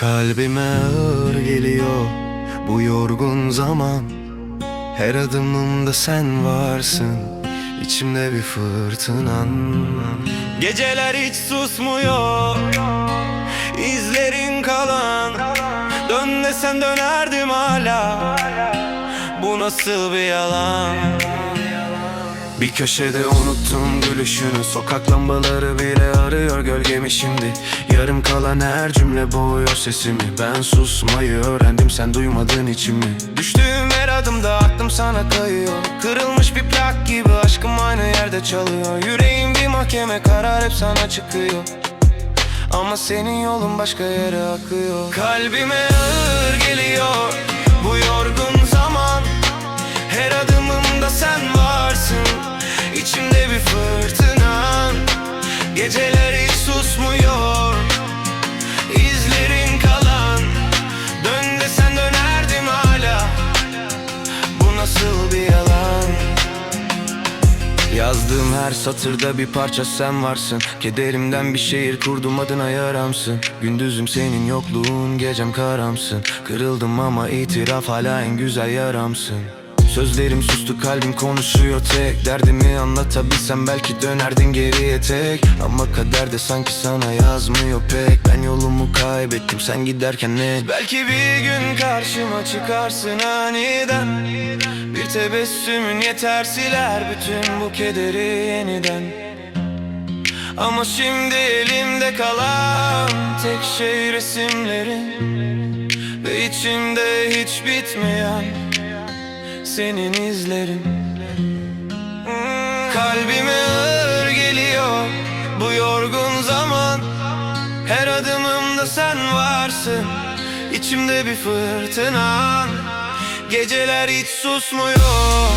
Kalbime ağır geliyor bu yorgun zaman. Her adımımda sen varsın içimde bir fırtınan. Geceler hiç susmuyor izlerin kalan. Dön desen dönerdim hala Bu nasıl bir yalan bir köşede unuttum gülüşünü. Sokak lambaları bile arıyor gölgemi şimdi. Yarım kalan her cümle boğuyor sesimi. Ben susmayı öğrendim sen duymadın içimi. Düştüğüm her adımda aklım sana kayıyor. Kırılmış bir plak gibi aşkım aynı yerde çalıyor. Yüreğim bir mahkeme karar hep sana çıkıyor. Ama senin yolun başka yere akıyor. Kalbime ağır geliyor İçimde bir fırtına. Geceler hiç susmuyor. İzlerin kalan. Dön desen dönerdim hala. Bu nasıl bir yalan? Yazdığım her satırda bir parça sen varsın. Kederimden bir şehir kurdum adına yaramsın. Gündüzüm senin yokluğun gecem karamsın. Kırıldım ama itiraf hala en güzel yaramsın Sözlerim sustu kalbim konuşuyor tek. Derdimi anlatabilsem belki dönerdin geriye tek. Ama kader de sanki sana yazmıyor pek. Ben yolumu kaybettim sen giderken ne? Belki bir gün karşıma çıkarsın aniden. Bir tebessümün yeter siler bütün bu kederi yeniden. Ama şimdi elimde kalan tek şey resimlerin. Ve içimde hiç bitmeyen senin izlerin. Kalbime ağır geliyor bu yorgun zaman. Her adımımda sen varsın İçimde bir fırtına. Geceler hiç susmuyor